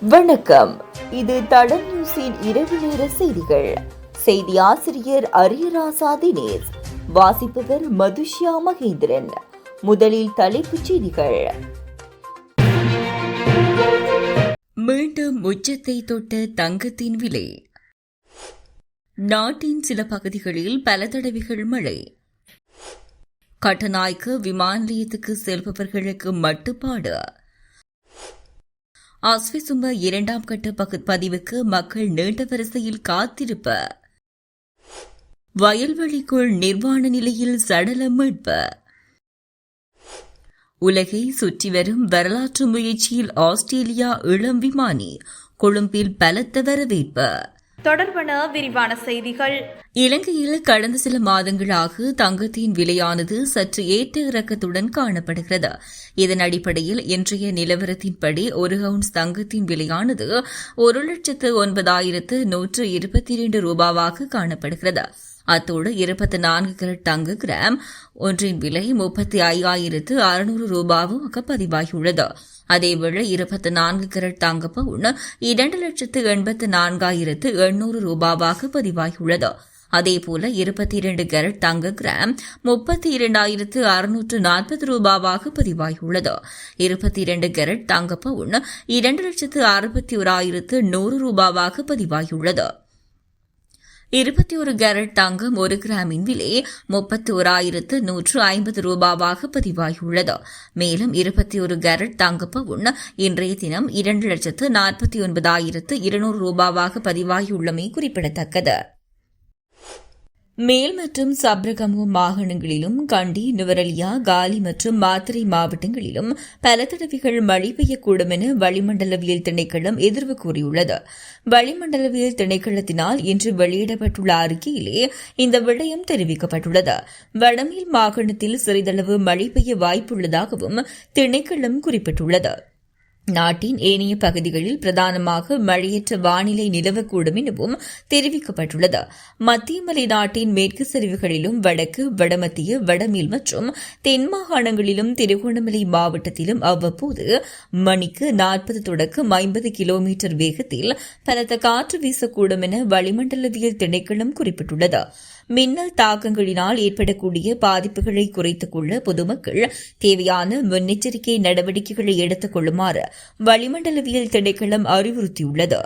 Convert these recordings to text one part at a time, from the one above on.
வணக்கம். இது தடம் நியூஸின் இரவு நேர செய்திகள். செய்தி ஆசிரியர் அரியராசா தினேஷ். வாசிப்பவர் மதுஷ்யா மகேந்திரன். முதலில் தலைப்புச் செய்திகள். மீண்டும் உச்சத்தை தொட்ட தங்கத்தின் விலை. நாட்டின் சில பகுதிகளில் பல தடவைகள் மழை. கட்டநாய்க்கு விமான நிலையத்துக்கு செல்பவர்களுக்கு மட்டுப்பாடு. அஸ்விசும இரண்டாம் கட்ட பதிவுக்கு மக்கள் நீண்ட வரிசையில் காத்திருப்பு. வயல்வெளிக்குள் நிர்வாண நிலையில் சடலம் மீட்பு. உலகை சுற்றி வரும் வரலாற்று முயற்சியில் ஆஸ்திரேலியா இளம் விமானி கொழும்பில் பலத்த வரவேற்பு. தொடர்பான விரிவான செய்திகள். இலங்கையில் கடந்த சில மாதங்களாக தங்கத்தின் விலையானது சற்று ஏற்ற இறக்கத்துடன் காணப்படுகிறது. இதன் அடிப்படையில் இன்றைய நிலவரத்தின்படி ஒரு அவுன்ஸ் தங்கத்தின் விலையானது ஒரு லட்சத்து ஒன்பதாயிரத்து நூற்று இருபத்தி இரண்டு ரூபாவாக காணப்படுகிறது. அத்தோடு இருபத்தி நான்கு கிரட் தங்கு கிராம் ஒன்றின் விலை முப்பத்தி ஐயாயிரத்து அறுநூறு ரூபாவாக பதிவாகியுள்ளது அதேவேளை இருபத்தி நான்கு கிரட் தங்க பவுன் இரண்டு லட்சத்து எண்பத்து நான்காயிரத்து எண்ணூறு ரூபாவாக பதிவாகியுள்ளது. அதேபோல இருபத்தி இரண்டு கேரட் தங்க கிராம் முப்பத்தி இரண்டாயிரத்து அறுநூற்று நாற்பது ரூபாவாக பதிவாகியுள்ளது. இருபத்தி இரண்டு கேரட் தங்க பவுன் இரண்டு லட்சத்து அறுபத்தி ஓராயிரத்து நூறு ரூபாவாக பதிவாகியுள்ளது. இருபத்தி ஒரு கேரட் தங்கம் ஒரு கிராமின் விலை முப்பத்தி ஓராயிரத்து நூற்று ஐம்பது ரூபாவாக பதிவாகியுள்ளது. மேலும் இருபத்தி ஒரு கேரட் தங்க பவுன் இன்றைய தினம் இரண்டு லட்சத்து நாற்பத்தி ஒன்பதாயிரத்து இருநூறு ரூபாவாக பதிவாகியுள்ளமை குறிப்பிடத்தக்கது. மேல் மற்றும் சப்ரகமு மாகாணங்களிலும் கண்டி நுவரலியா காலி மற்றும் மாத்திரை மாவட்டங்களிலும் பல தடவைகள் மழை பெய்யக்கூடும் என வளிமண்டலவியல் திணைக்களம் எதிர்வு கூறியுள்ளது. வளிமண்டலவியல் திணைக்களத்தினால் இன்று வெளியிடப்பட்டுள்ள அறிக்கையிலே இந்த விடயம் தெரிவிக்கப்பட்டுள்ளது. வடமேல் மாகாணத்தில் சிறிதளவு மழை பெய்ய வாய்ப்புள்ளதாகவும் திணைக்களம் குறிப்பிட்டுள்ளது. நாட்டின் ஏனைய பகுதிகளில் பிரதானமாக மழையற்ற வானிலை நிலவக்கூடும் எனவும் தெரிவிக்கப்பட்டுள்ளது. மத்திய மலை நாட்டின் மேற்கு சரிவுகளிலும் வடக்கு வடமத்திய வடமேல் மற்றும் தென் மாகாணங்களிலும் திருகோணமலை மாவட்டத்திலும் அவ்வப்போது மணிக்கு நாற்பது தொடக்கம் ஐம்பது கிலோமீட்டர் வேகத்தில் பலத்த காற்று வீசக்கூடும் என வளிமண்டலவியல் திணைக்களம் குறிப்பிட்டுள்ளது. மின்னல் தாக்கங்களினால் ஏற்படக்கூடிய பாதிப்புகளை குறைத்துக் கொள்ள பொதுமக்கள் தேவையான முன்னெச்சரிக்கை நடவடிக்கைகளை எடுத்துக் கொள்ளுமாறு வளிமண்டலவியல் திணைக்களம் அறிவுறுத்தியுள்ளது.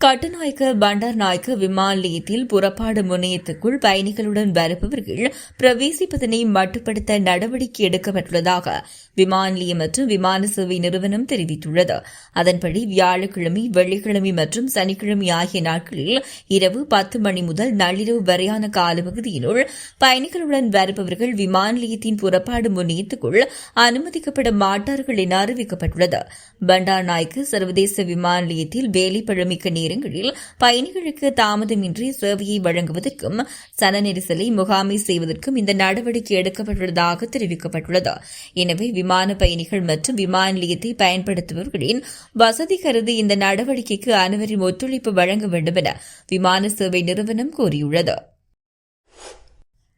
கட்டுநாயக்க பண்டார் நாயக்க விமான நிலையத்தில் புறப்பாடு முனையத்துக்குள் பயணிகளுடன் வருபவர்கள் பிரவேசிப்பதனை மட்டுப்படுத்த நடவடிக்கை எடுக்கப்பட்டுள்ளதாக விமான நிலையம் மற்றும் விமான சேவை நிறுவனம் தெரிவித்துள்ளது. அதன்படி வியாழக்கிழமை வெள்ளிக்கிழமை மற்றும் சனிக்கிழமை ஆகிய நாட்களில் இரவு பத்து மணி முதல் நள்ளிரவு வரையான காலப்பகுதியினுள் பயணிகளுடன் வருபவர்கள் விமான நிலையத்தின் புறப்பாடு முனையத்துக்குள் அனுமதிக்கப்பட மாட்டார்கள் என அறிவிக்கப்பட்டுள்ளது. பண்டார் நாயக்கு சர்வதேச விமான நிலையத்தில் வேலை பழமிக்க நேரங்களில் பயணிகளுக்கு தாமதமின்றி சேவையை வழங்குவதற்கும் சன நெரிசலை முகாமை செய்வதற்கும் இந்த நடவடிக்கை எடுக்கப்பட்டுள்ளதாக தெரிவிக்கப்பட்டுள்ளது. எனவே விமான பயணிகள் மற்றும் விமான நிலையத்தை பயன்படுத்துபவர்களின் வசதி கருதி இந்த நடவடிக்கைக்கு அனைவரின் ஒத்துழைப்பு வழங்க வேண்டும் என விமான சேவை நிறுவனம் கூறியுள்ளது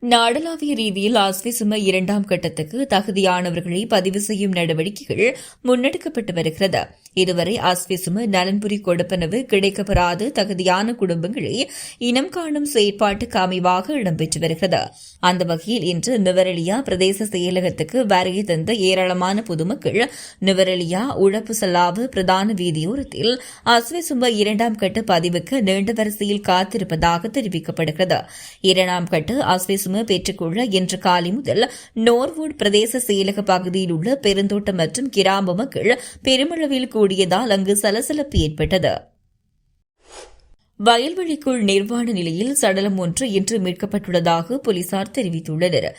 நாடளாவிய ரீதியில் ஆஸ்வி சும இரண்டாம் கட்டத்துக்கு தகுதியானவர்களை பதிவு செய்யும் நடவடிக்கைகள் முன்னெடுக்கப்பட்டு வருகிறது. இதுவரை ஆஸ்வி சும நலன்புரி கொடுப்பனவு கிடைக்கப்பெறாத தகுதியான குடும்பங்களை இனம் காணும் செயற்பாட்டுக்கு அமைவாக இடம்பெற்று வருகிறது. அந்த வகையில் இன்று நுவரெலியா பிரதேச செயலகத்துக்கு வருகை தந்த ஏராளமான பொதுமக்கள் நுவரெலியா உழப்பு செல்லாவு பிரதான வீதியோரத்தில் அஸ்விசும்ப சும இரண்டாம் கட்ட பதிவுக்கு நீண்ட வரிசையில் காத்திருப்பதாக தெரிவிக்கப்படுகிறது. இரண்டாம் கட்ட அஸ்வி சும பெற்றுக்கொள்ள இன்று காலை முதல் நோர்வுட் பிரதேச செயலக பகுதியில் உள்ள பெருந்தோட்டம் மற்றும் கிராம மக்கள் பெருமளவில் கூடியதால் அங்கு சலசலப்பு ஏற்பட்டது. வயல்வெளிக்குள் நிர்வாண நிலையில் சடலம் ஒன்று இன்று மீட்கப்பட்டுள்ளதாக போலீசார் தெரிவித்துள்ளனர்.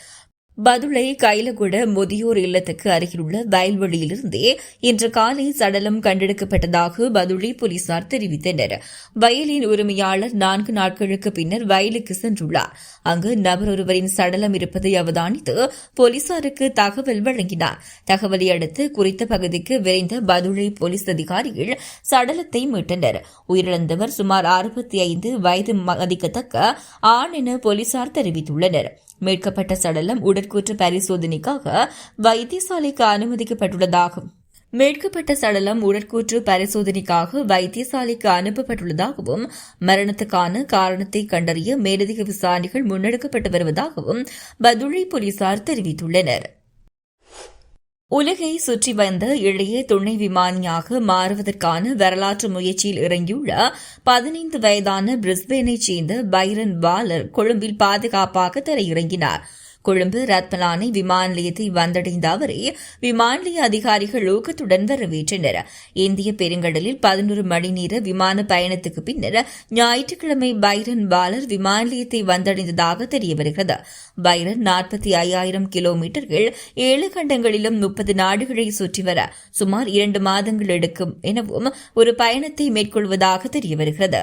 பதுளை கைலகுட முதியோர் இல்லத்துக்கு அருகிலுள்ள வயல்வெளியிலிருந்தே இன்று காலை சடலம் கண்டெடுக்கப்பட்டதாக பதுளை போலீசார் தெரிவித்தனர். வயலின் உரிமையாளர் நான்கு நாட்களுக்கு பின்னர் வயலுக்கு சென்றுள்ளார். அங்கு நபர் ஒருவரின் சடலம் இருப்பதை அவதானித்து போலீசாருக்கு தகவல் வழங்கினார். தகவலை அடுத்து குறித்த பகுதிக்கு விரைந்த பதுளை போலீஸ் அதிகாரிகள் சடலத்தை மீட்டனர். உயிரிழந்தவர் சுமார் அறுபத்தி ஐந்து வயது மதிக்கத்தக்க ஆண் என போலீசார் தெரிவித்துள்ளனர். மீட்கப்பட்ட சடலம் உடற்கூற்று பரிசோதனைக்காக வைத்தியசாலைக்கு அனுமதிக்கப்பட்டுள்ளதாகும். மீட்கப்பட்ட சடலம் உடற்கூற்று பரிசோதனைக்காக வைத்தியசாலைக்கு அனுப்பப்பட்டுள்ளதாகவும் மரணத்துக்கான காரணத்தை கண்டறிய மேலதிக விசாரணைகள் முன்னெடுக்கப்பட்டு வருவதாகவும் பதுளை போலீசார் தெரிவித்துள்ளனர். உலகை சுற்றி வந்த இளைய துணை விமானியாக மாறுவதற்கான வரலாற்று முயற்சியில் இறங்கியுள்ள பதினைந்து வயதான பிரிஸ்பேனைச் சேர்ந்த பைரன் பாலர் கொழும்பில் பாதுகாப்பாக தரையிறங்கினார். கொழும்பு ரத்மலானை விமான நிலையத்தை வந்தடைந்த அவரை விமான நிலைய அதிகாரிகள் ஊக்கத்துடன் வரவேற்றனர். இந்திய பெருங்கடலில் பதினோரு மணி நேர விமான பயணத்துக்கு பின்னர் ஞாயிற்றுக்கிழமை பைரன் பாலர் விமான நிலையத்தை வந்தடைந்ததாக தெரியவருகிறது. பைரன் நாற்பத்தி ஐயாயிரம் கிலோமீட்டர்கள் ஏழு கண்டங்களிலும் முப்பது நாடுகளை சுற்றி வர சுமார் இரண்டு மாதங்கள் எடுக்கும் எனவும் ஒரு பயணத்தை மேற்கொள்வதாக தெரியவருகிறது.